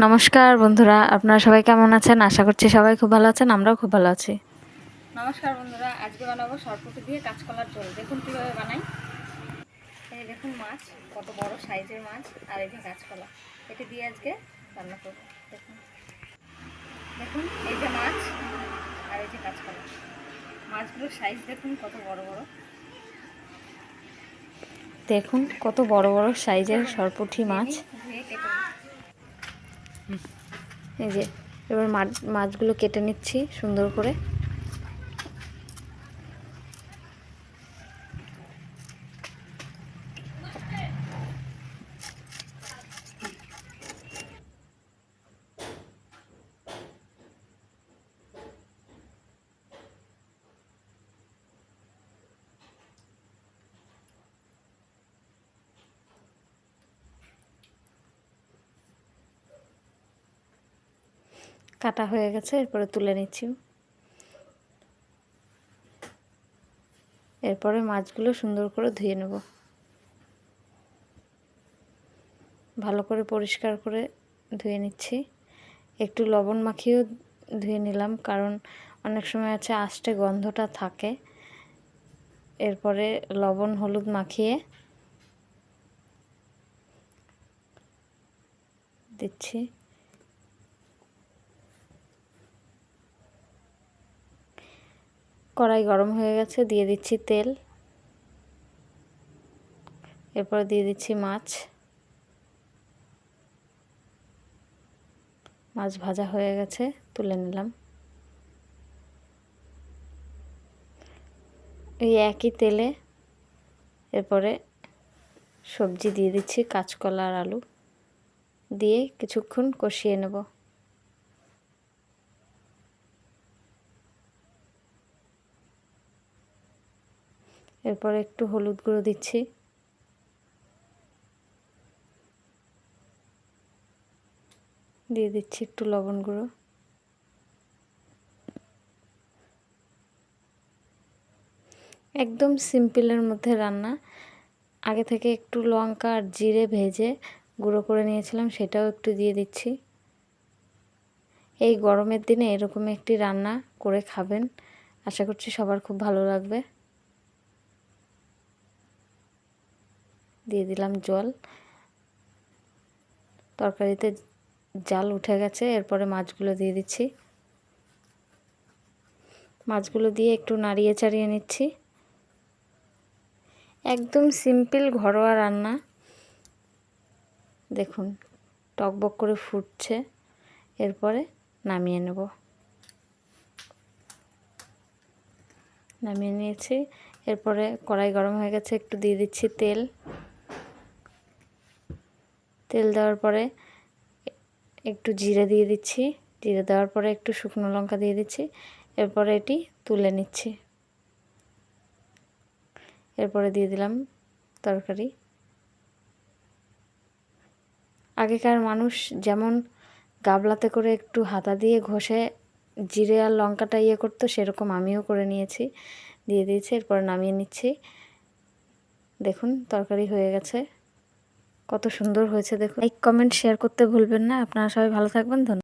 নমস্কার বন্ধুরা আপনারা সবাই কেমন আছেন? আশা করছি সবাই খুব ভালো আছেন আমরাও খুব ভালো আছি। নমস্কার বন্ধুরা আজকে বানাবো সরপুটি দিয়ে কাঁচকলার ঝোল। দেখুন কীভাবে বানাই। এই দেখুন মাছ কত বড় সাইজের মাছ আর এই যে কাঁচকলা এটি দিয়ে আজকে রান্না করব। দেখুন। দেখুন এই যে মাছ আর এই যে কাঁচকলা মাছগুলোর সাইজ দেখুন কত বড় বড়। দেখুন কত বড় বড় সাইজের সরপুঁটি মাছ। এই যে এবার মাছ- মাছগুলো কেটে নিচ্ছি সুন্দর করে। কাটা হয়ে গেছে, এরপরে তুলে নিচ্ছি। এরপরে মাছগুলো সুন্দর করে ধুয়ে নেব। ভালো করে পরিষ্কার করে ধুয়ে নিচ্ছি। একটু লবণ মাখিয়েও ধুয়ে নিলাম, কারণ অনেক সময় আছে আষ্টে গন্ধটা থাকে। এরপরে লবণ হলুদ মাখিয়ে দিচ্ছি। কড়াই গরম হয়ে গেছে, দিয়ে দিচ্ছি তেল। এরপরে দিয়ে দিচ্ছি মাছ। মাছ ভাজা হয়ে গেছে, তুলে নিলাম। এই একই তেলে এরপরে সবজি দিয়ে দিচ্ছি কাঁচকলা আর আলু। দিয়ে কিছুক্ষণ কষিয়ে নেব। এরপরে একটু হলুদ গুঁড়ো দিচ্ছি। দিয়ে দিচ্ছি একটু লবণ গুঁড়ো। একদম সিম্পলের মধ্যে রান্না। আগে থেকে একটু লঙ্কা আর জিরে ভেজে গুঁড়ো করে নিয়েছিলাম, সেটাও একটু দিয়ে দিচ্ছি। এই গরমের দিনে এরকম একটি রান্না করে খাবেন। আশা করছি সবার খুব ভালো লাগবে। দিয়ে দিলাম জল। তরকারিতে জাল উঠে গেছে, এরপরে মাছগুলো দিয়ে দিচ্ছি। মাছগুলো দিয়ে একটু নাড়িয়ে চাড়িয়ে নিচ্ছি। একদম সিম্পল ঘরোয়া রান্না। দেখুন, টকবক করে ফুটছে। এরপরে নামিয়ে নেব। নামিয়ে নিয়েছি। এরপরে কড়াই গরম হয়ে গেছে, একটু দিয়ে দিচ্ছি তেল। তেল দেওয়ার পরে একটু জিরে দিয়ে দিচ্ছি। জিরে দেওয়ার পরে একটু শুকনো লঙ্কা দিয়ে দিচ্ছি। এরপরে এটি তুলে নিচ্ছি। এরপরে দিয়ে দিলাম তরকারি। আগেকার মানুষ যেমন গাবলাতে করে একটু হাতা দিয়ে ঘষে জিরে আর লঙ্কাটা ইয়ে করতো, সেরকম আমিও করে নিয়েছি। দিয়ে দিয়েছি, এরপরে নামিয়ে নিচ্ছি। দেখুন, তরকারি হয়ে গেছে। কত সুন্দর হয়েছে, দেখুন। লাইক কমেন্ট শেয়ার করতে ভুলবেন না। আপনারা সবাই ভালো থাকবেন। ধন্যবাদ।